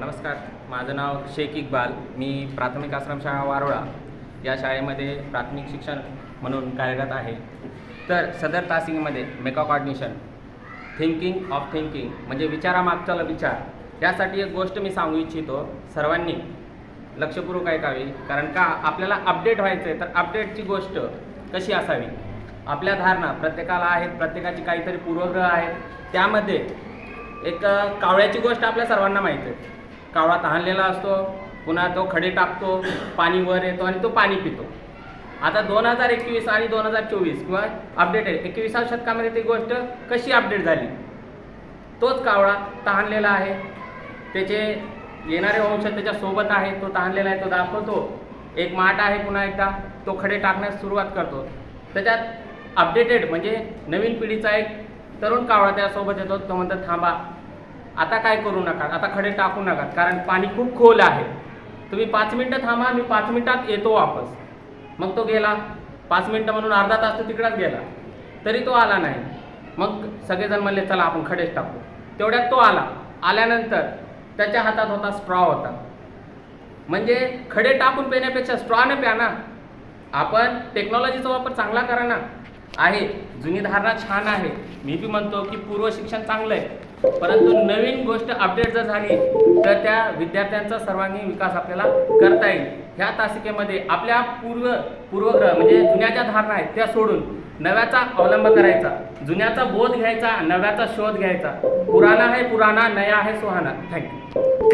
नमस्कार. माझं नाव शेख इकबाल. मी प्राथमिक आश्रमशाळा वारोळा या शाळेमध्ये प्राथमिक शिक्षण म्हणून कार्यरत आहे. तर सदर तासिंगमध्ये metacognition thinking of thinking म्हणजे विचारामागचा विचार यासाठी एक गोष्ट मी सांगू इच्छितो. सर्वांनी लक्षपूर्वक ऐकावी. कारण का आपल्याला अपडेट व्हायचं आहे तर अपडेटची गोष्ट कशी असावी? आपल्या धारणा प्रत्येकाला आहेत प्रत्येकाची काहीतरी पूर्वग्रह आहेत. त्यामध्ये एक कावळ्याची गोष्ट आपल्या सर्वांना माहीत आहे. कावळा तहानलेला असतो पुन्हा तो खडे टाकतो पाणी वर येतो आणि तो पाणी पितो. आता दोन हजार एकवीस आणि दोन हजार चोवीस किंवा अपडेट आहे. एकविसाव्या शतकामध्ये ती गोष्ट कशी अपडेट झाली? तोच कावळा तहानलेला आहे. त्याचे येणारे वंश त्याच्यासोबत आहे तो तहानलेला आहे तो दाखवतो. एक माठ आहे पुन्हा एकदा तो खडे टाकण्यास सुरुवात करतो. त्याच्यात अपडेटेड म्हणजे नवीन पिढीचा एक तरुण कावळा त्यासोबत येतो तो म्हणतात थांबा आता काय करू नका आता खडे टाकू नका कारण पाणी खूप खोल आहे. तुम्ही पाच मिनटं थांबा मी पाच मिनटात येतो वापस. मग तो गेला. पाच मिनटं म्हणून अर्धा तास तो तिकडेच गेला. तरी तो आला नाही. मग सगळेजण म्हणले चला आपण खडेच टाकू. तेवढ्यात तो आला. आल्यानंतर त्याच्या हातात होता स्ट्रॉ होता. म्हणजे खडे टाकून पिण्यापेक्षा स्ट्रॉने प्या ना. आपण टेक्नॉलॉजीचा वापर चांगला करा ना. आहे जुनी धारणा छान आहे. मी बी म्हणतो की पूर्व शिक्षण चांगलं आहे परंतु नवीन गोष्ट अपडेट जर झाली तर त्या विद्यार्थ्यांचा सर्वांगीण विकास आपल्याला करता येईल. ह्या तासिकेमध्ये आपल्या पूर्व पूर्वग्रह म्हणजे जुन्या ज्या धारणा आहेत त्या सोडून नव्याचा अवलंब करायचा. जुन्याचा बोध घ्यायचा नव्याचा शोध घ्यायचा. पुराणा आहे पुराणा नया आहे सुहाना. थँक्यू